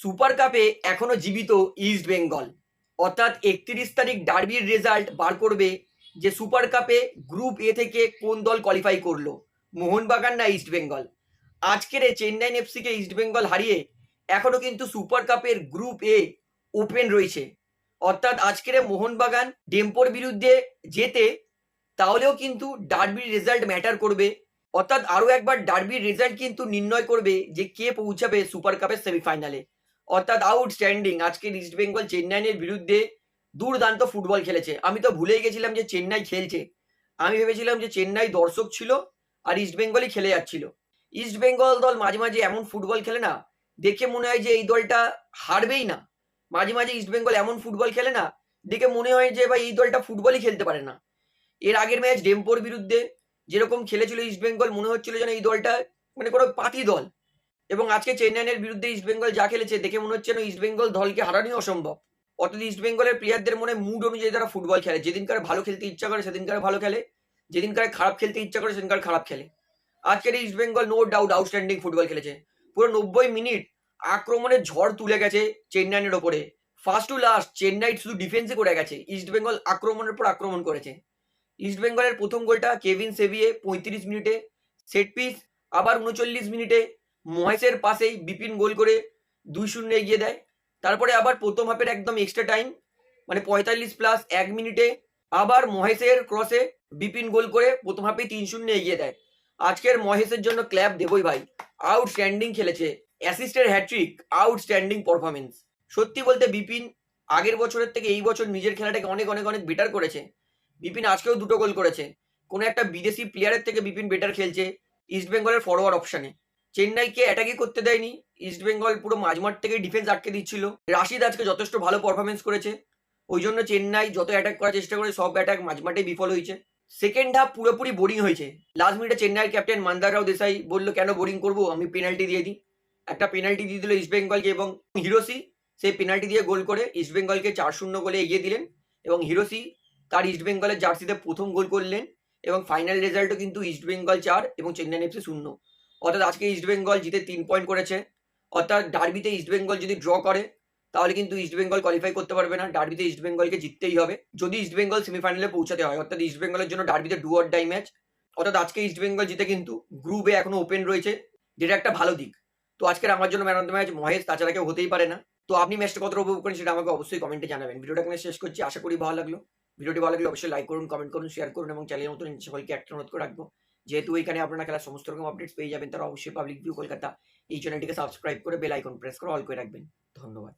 Super কাপে এখনও জীবিত ইস্ট বেঙ্গল অর্থাৎ একত্রিশ তারিখ ডার্বির রেজাল্ট বার করবে যে সুপার কাপে গ্রুপ এ থেকে কোন দল কোয়ালিফাই করল? মোহনবাগান না ইস্ট বেঙ্গল আজকের চেন্নাইন এফসিকে ইস্ট বেঙ্গল হারিয়ে এখনও কিন্তু সুপার কাপের গ্রুপ এ ওপেন রয়েছে। অর্থাৎ আজকের মোহনবাগান ডেম্পোর বিরুদ্ধে যেতে তাহলেও কিন্তু ডার্বির রেজাল্ট ম্যাটার করবে। অর্থাৎ আরও একবার ডার্বির রেজাল্ট কিন্তু নির্ণয় করবে যে কে পৌঁছাবে সুপার কাপের সেমিফাইনালে অর্থাৎ আউটস্ট্যান্ডিং আজকের ইস্ট বেঙ্গল চেন্নাইয়ের বিরুদ্ধে দুর্দান্ত ফুটবল খেলেছে। আমি তো ভুলেই গেছিলাম যে চেন্নাই খেলছে। আমি ভেবেছিলাম যে চেন্নাই দর্শক ছিল আর ইস্ট বেঙ্গলই খেলে যাচ্ছিল। ইস্ট বেঙ্গল দল মাঝে মাঝে এমন ফুটবল খেলে না, দেখে মনে হয় যে এই দলটা হারবেই না। মাঝে মাঝে ইস্ট বেঙ্গল এমন ফুটবল খেলে না, দেখে মনে হয় যে ভাই এই দলটা ফুটবলই খেলতে পারে না। এর আগের ম্যাচ ডেম্পোর বিরুদ্ধে যেরকম খেলেছিল ইস্ট বেঙ্গল মনে হচ্ছিল যেন এই দলটা মানে কোনো পাতি দল। এবং আজকে চেন্নাইয়ের বিরুদ্ধে ইস্ট বেঙ্গল যা খেলেছে, দেখে মনে হচ্ছে না ইস্ট বেঙ্গল দলকে হারানোই অসম্ভব। অর্থাৎ ইস্ট বেঙ্গলের প্লেয়ারদের মনে মুড অনুযায়ী তারা ফুটবল খেলে। যেদিনকার ভালো খেলতে ইচ্ছা করে সেদিনকার ভালো খেলে। যেদিনকার খারাপ খেলতে ইচ্ছা করে সেদিনকার খারাপ খেলে। আজকের East Bengal no doubt outstanding football খেলেছে। পুরো নব্বই মিনিট আক্রমণের ঝড় তুলে গেছে চেন্নাইয়ের ওপরে। ফার্স্ট টু লাস্ট চেন্নাই শুধু ডিফেন্সে করে গেছে। ইস্ট বেঙ্গল আক্রমণের পর আক্রমণ করেছে। ইস্ট বেঙ্গলের প্রথম গোলটা কেভিন সেভিয়ে পঁয়ত্রিশ মিনিটে সেট পিস আবার উনচল্লিশ মিনিটে মহেশের পাশেই বিপিন গোল করে দুই শূন্য এগিয়ে দেয়। তারপরে আবার প্রথম হাফের একদম এক্সট্রা টাইম মানে পঁয়তাল্লিশ প্লাস এক মিনিটে আবার মহেশের ক্রসে বিপিন গোল করে প্রথম হাফে তিন শূন্য এগিয়ে দেয়। আজকের মহেশের জন্য ক্ল্যাব দেবই ভাই। আউটস্ট্যান্ডিং খেলেছে। অ্যাসিস্টের হ্যাট্রিক আউটস্ট্যান্ডিং পারফরমেন্স সত্যি বলতে বিপিন আগের বছরের থেকে এই বছর নিজের খেলাটাকে অনেক অনেক অনেক বেটার করেছে। বিপিন আজকেও দুটো গোল করেছে। কোনো একটা বিদেশি প্লেয়ারের থেকে বিপিন বেটার খেলছে ইস্ট বেঙ্গলের ফরওয়ার্ড অপশনে চেন্নাইকে অ্যাটাকই করতে দেয়নি। ইস্ট বেঙ্গল পুরো মাঝমাঠ থেকে ডিফেন্স আটকে দিচ্ছিল। রাশিদ আজকে যথেষ্ট ভালো পারফরমেন্স করেছে। ওই জন্য চেন্নাই যত অ্যাটাক করার চেষ্টা করে, সব অ্যাটাক মাঝমাঠে বিফল হয়েছে। সেকেন্ড হাফ পুরোপুরি বোরিং হয়েছে। লাস্ট মিনিটে চেন্নাইয়ের ক্যাপ্টেন মান্দার রাও দেসাই বলল, কেন বোরিং করব? আমি পেনাল্টি দিয়ে দিই। একটা পেনাল্টি দিয়ে দিল ইস্ট বেঙ্গলকে এবং হিরোসি সেই পেনাল্টি দিয়ে গোল করে ইস্ট বেঙ্গলকে চার শূন্য গোলে এগিয়ে দিলেন এবং হিরোসি তার ইস্ট বেঙ্গলের জার্সিতে প্রথম গোল করলেন এবং ফাইনাল রেজাল্টও কিন্তু ইস্ট বেঙ্গল চার এবং চেন্নাই এফসি শূন্য। অর্থাৎ আজকে ইস্ট বেঙ্গল জিতে তিন পয়েন্ট করেছে। অর্থাৎ ডার্বিতে ইস্ট বেঙ্গল যদি ড্র করে, তাহলে কিন্তু ইস্ট বেঙ্গল কোয়ালিফাই করতে পারবে না। ডার্বিতে ইস্ট বেঙ্গলকে জিততেই হবে। যদি ইস্ট বেঙ্গল সেমিফাইনালে পৌঁছাতে হয়, অর্থাৎ ইস্ট বেঙ্গলের জন্য ডার্বিতে ডু অর ডাই ম্যাচ অর্থাৎ আজকে ইস্ট বেঙ্গল জিতে কিন্তু গ্রুপে এখনও ওপেন রয়েছে, যেটা একটা ভালো দিক। তো আজকের আমার জন্য man of the match Mahesh, তাছাড়া কেউ হতেই পারে না। তো আপনি ম্যাচটা কতটা উপভোগ করেন সেটা আমাকে অবশ্যই কমেন্টে জানাবেন। ভিডিওটা এখানে শেষ করছি, আশা করি ভালো লাগল। ভিডিওটি ভালো লাগলে অবশ্যই লাইক করুন কমেন্ট করুন শেয়ার করুন, এবং চ্যানেলের মতন সকলকে একটা অনুরোধ করে রাখব। যেহেতু এখানে আপনারা খেলার সমস্ত রকম আপডেটস পেয়ে যাবেন, তারা অবশ্যই পাবলিক ভিউ কলকাতা এই চ্যানেলটিকে সাবস্ক্রাইব করে বেল আইকন প্রেস করে অল করে রাখবেন। ধন্যবাদ।